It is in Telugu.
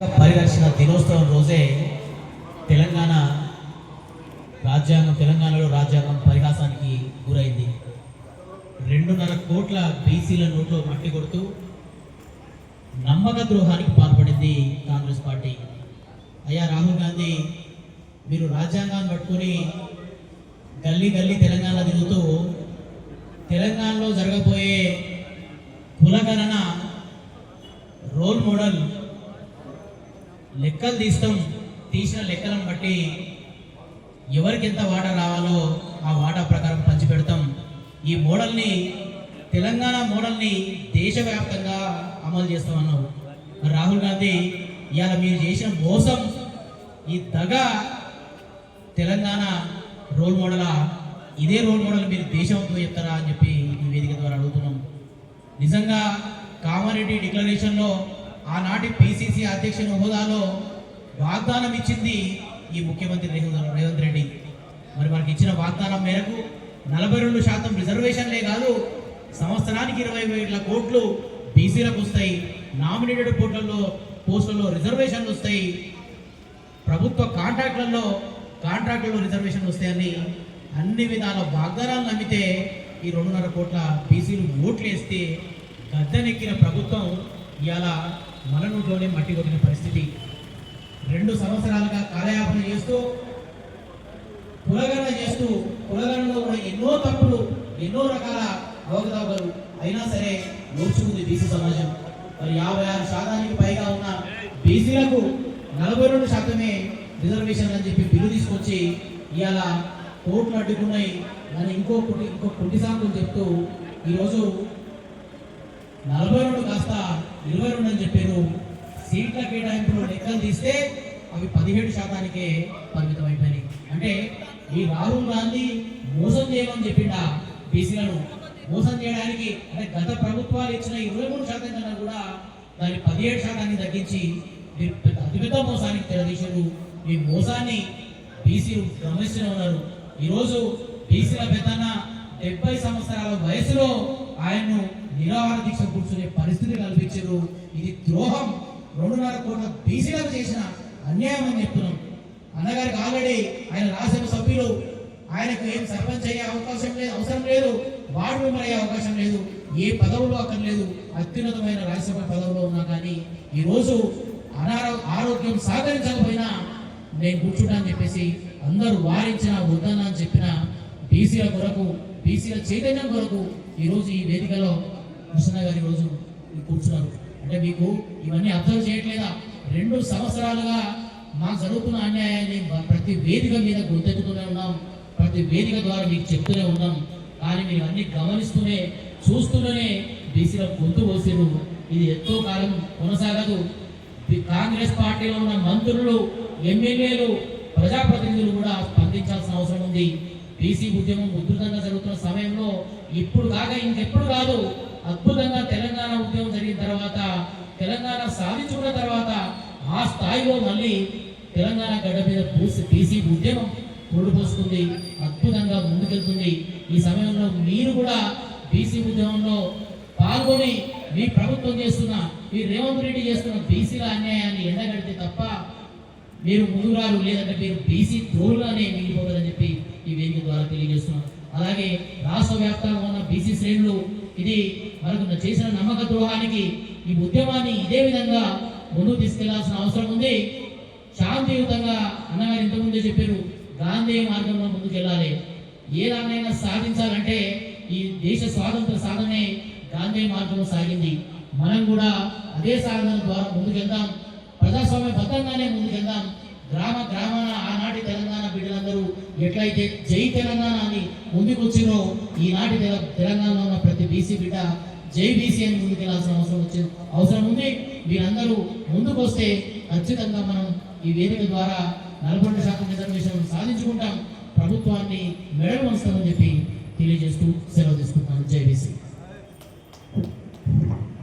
పరిరక్షణ దినోత్సవం రోజే తెలంగాణ రాజ్యాంగం తెలంగాణలో రాజ్యాంగం పరిహాసానికి గురైంది. రెండున్నర కోట్ల బీసీల నోట్లో మట్టి కొడుతూ నమ్మక ద్రోహానికి పాల్పడింది కాంగ్రెస్ పార్టీ. అయ్యా రాహుల్ గాంధీ మీరు రాజ్యాంగాన్ని పట్టుకొని గల్లీ గల్లీ తెలంగాణ తిరుగుతూ తెలంగాణలో జరగబోయే కులగణన రోల్ మోడల్ లెక్కలు తీస్తాం. తీసిన లెక్కలను బట్టి ఎవరికి ఎంత వాటా రావాలో ఆ వాటా ప్రకారం పంచిపెడతాం. ఈ మోడల్ని తెలంగాణ మోడల్ని దేశవ్యాప్తంగా అమలు చేస్తామన్నావు. రాహుల్ గాంధీ ఇవాళ మీరు చేసిన మోసం ఈ దగ తెలంగాణ రోల్ మోడలా ఇదే రోల్ మోడల్ మీరు దేశంతో చెప్తారా అని చెప్పి ఈ వేదిక ద్వారా అడుగుతున్నాం. నిజంగా కామారెడ్డి డిక్లరేషన్లో ఆనాటి పిసిసి అధ్యక్షుని హోదాలో వాగ్దానం ఇచ్చింది ఈ ముఖ్యమంత్రి రేవంత్ రేవంత్ రెడ్డి. మరి మనకి ఇచ్చిన వాగ్దానం మేరకు నలభై రెండు శాతం రిజర్వేషన్లే కాదు సంవత్సరానికి ఇరవై వేల కోట్లు బీసీలకు వస్తాయి నామినేటెడ్ పోస్టులలో పోస్టులలో రిజర్వేషన్లు వస్తాయి ప్రభుత్వ కాంట్రాక్ట్లలో కాంట్రాక్టులలో రిజర్వేషన్లు వస్తాయని అన్ని విధాల వాగ్దానాలు నమ్మితే ఈ రెండున్నర కోట్ల బీసీలు ఓట్లు వేస్తే గద్దెనెక్కిన ప్రభుత్వం ఇవాళ మన మట్టి కొట్టిన పరిస్థితి. రెండు సంవత్సరాలుగా కాలయాపన చేస్తూ కులగణన చేస్తూ కులగణనలో కూడా ఎన్నో తప్పులు ఎన్నో రకాల అవకతవకలు అయినా సరే నోచుకుంది బీసీ సమాజం. మరి యాభై ఆరు శాతానికి పైగా ఉన్న బీసీలకు నలభై రెండు శాతమే రిజర్వేషన్ అని చెప్పి బిల్లు తీసుకొచ్చి ఇవాళ కోట్లు అడ్డుకున్నాయి. అని ఇంకో ఇంకో కుంటి సాకులు చెప్తూ ఈరోజు నలభై రెండు కాస్త నిలవరుండని చెప్పారు. సీట్ల కేటాయింపులో లెక్కలు తీస్తే అవి పదిహేడు శాతానికే పరిమితం అయిపోయినాయి అంటే ఈ రాహుల్ గాంధీ మోసం చేయమని చెప్పిండా బీసీలను? మోసం చేయడానికి అంటే గత ప్రభుత్వాలు ఇచ్చిన ఇరవై మూడు శాతం కన్నా కూడా దాన్ని పదిహేడు శాతాన్ని తగ్గించి పెద్ద- అతిపెద్ద మోసానికి తెరదీశారు. ఈ మోసాన్ని బీసీలు గమనిస్తూనే ఉన్నారు. ఈరోజు బీసీల పెద్దన్న డెబ్బై సంవత్సరాల వయసులో ఆయన్ను నిరాహార దీక్ష కూర్చునే పరిస్థితి కల్పించారు. ఇది ద్రోహం. రెండున్నర కోట్ల బీసీలకు చేసిన అన్యాయం అని చెప్తున్నాం. అన్నగారికి ఆల్రెడీ ఆయన రాసిన సభ్యులు ఆయనకు ఏం సర్పంచ్ అయ్యే అవకాశం లేదు అవసరం లేదు. వార్డు మెంబర్ అయ్యే అవకాశం లేదు. ఏ పదవులు అక్కర్లేదు. అత్యున్నతమైన రాజ్యసభ పదవులో ఉన్నా కానీ ఈరోజు అనారో ఆరోగ్యం సహకరించకపోయినా నేను కూర్చుంటా అని చెప్పేసి అందరూ వారించిన వద్దన అని చెప్పిన బీసీల కొరకు బీసీల చైతన్యం కొరకు ఈరోజు ఈ వేదికలో కృష్ణ గారు ఈరోజు కూర్చున్నారు. అంటే మీకు ఇవన్నీ అర్థం చేయట్లేదా? రెండు సంవత్సరాలుగా మాకు జరుగుతున్న అన్యాయాన్ని ప్రతి వేదిక మీద గుర్తెత్తుతూనే ఉన్నాం. ప్రతి వేదిక ద్వారా మీకు చెప్తూనే ఉన్నాం. కానీ మీరు అన్ని గమనిస్తూనే చూస్తూనే బీసీల గొంతు పోసిరు ఇది ఎంతో కాలం కొనసాగదు. కాంగ్రెస్ పార్టీలో ఉన్న మంత్రులు ఎమ్మెల్యేలు ప్రజాప్రతినిధులు కూడా స్పందించాల్సిన అవసరం ఉంది. బీసీ ఉద్యమం ఉధృతంగా జరుగుతున్న ఇప్పుడు కాక ఇంకెప్పుడు కాదు. అద్భుతంగా తెలంగాణ ఉద్యమం జరిగిన తర్వాత తెలంగాణ సాధించుకున్న తర్వాత ఆ స్థాయిలో మళ్ళీ తెలంగాణ గడ్డ మీద పూసి బీసీ ఉద్యమం పొడిపోస్తుంది అద్భుతంగా ముందుకెళ్తుంది. ఈ సమయంలో మీరు కూడా బీసీ ఉద్యమంలో పాల్గొని మీ ప్రభుత్వం చేస్తున్న మీ రేవంత్ రెడ్డి చేస్తున్న బీసీల అన్యాయాన్ని ఎండగడితే తప్ప మీరు ముందురారు లేదంటే మీరు బీసీ తోడుగానే మిగిలిపోతారని చెప్పి ఈ వేదిక ద్వారా తెలియజేస్తున్నాం. అలాగే రాష్ట్ర శ్రేణులు ఇది మనకు చేసిన నమ్మక ద్రోహానికి ఈ ఉద్యమాన్ని ఇదే విధంగా ముందుకు తీసుకెళ్ళాల్సిన అవసరం ఉంది. శాంతియుతంగా అన్నగారు ఇంతకుముందే చెప్పారు గాంధీ మార్గంలో ముందుకు వెళ్ళాలి ఏ దాన్నైనా సాధించాలంటే ఈ దేశ స్వాతంత్ర సాధనే గాంధీ మార్గంలో సాగింది. మనం కూడా అదే సాధన ద్వారా ముందుకెళ్దాం. ప్రజాస్వామ్య బద్ధంగానే ముందుకెళ్దాం. గ్రామ గ్రామాన ఆనాటి తెలంగాణ బిడ్డలందరూ ఎట్లయితే జై తెలంగాణ అని ముందుకొచ్చినో ఈనాటి తెల- తెలంగాణలో ఉన్న ప్రతి బీసీ బిడ్డ జై బీసీ అని ముందుకెళ్ళాల్సిన అవసరం వచ్చింది అవసరం ఉంది. మీరందరూ ముందుకు వస్తే ఖచ్చితంగా మనం ఈ వేదిక ద్వారా నలభై